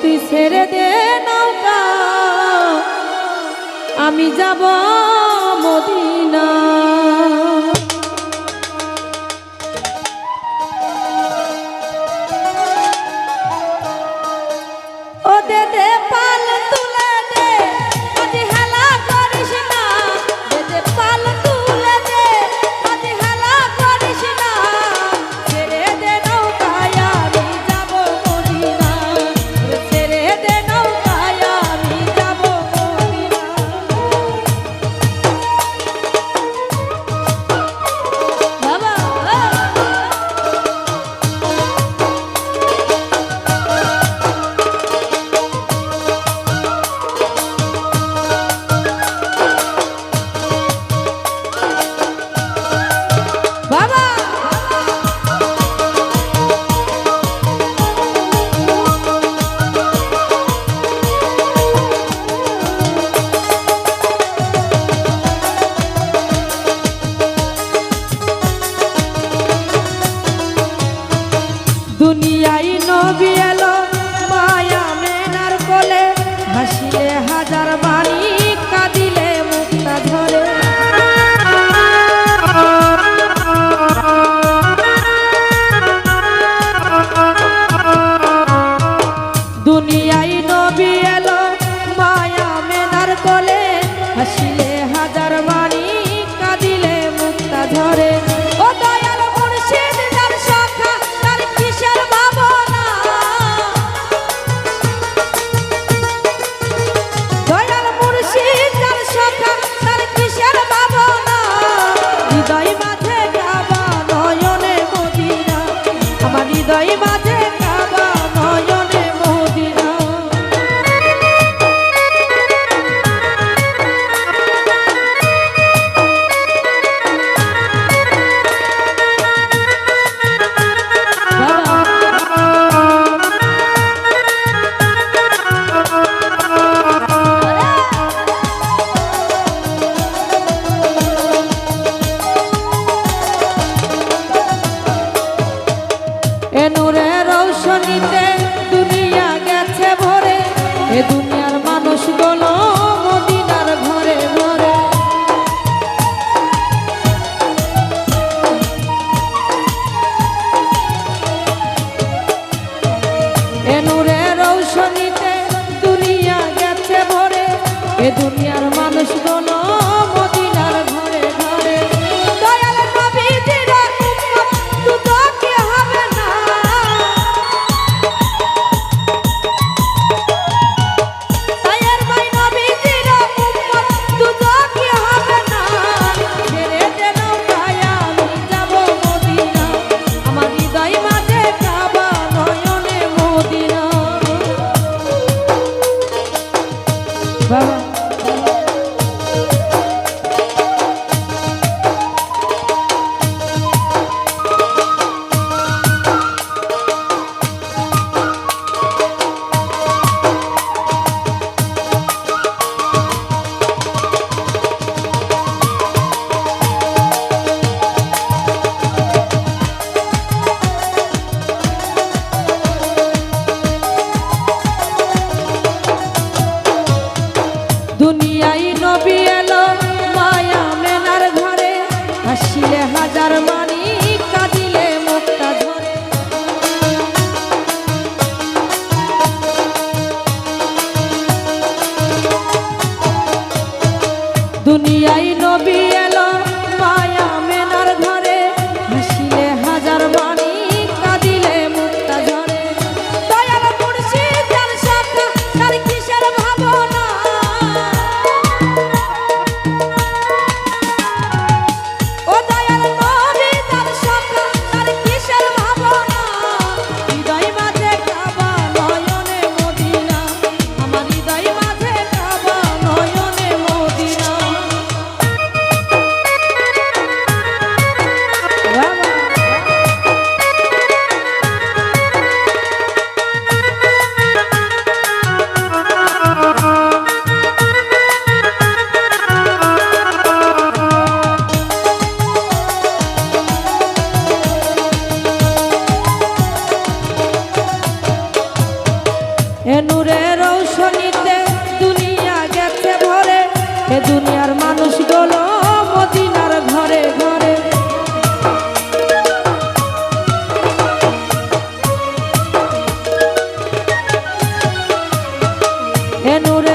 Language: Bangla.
তুই ছেড়ে দে নৌকা। আমি যাব মোদি হৃদয় মাঝে রসগোলা দুনিয়াই নবী এলো মায়া মেনার ঘরে আসিলে হাজার মান এ দুনিয়ার মানুষগুলো মদিনার ঘরে ঘরে। এ নূরে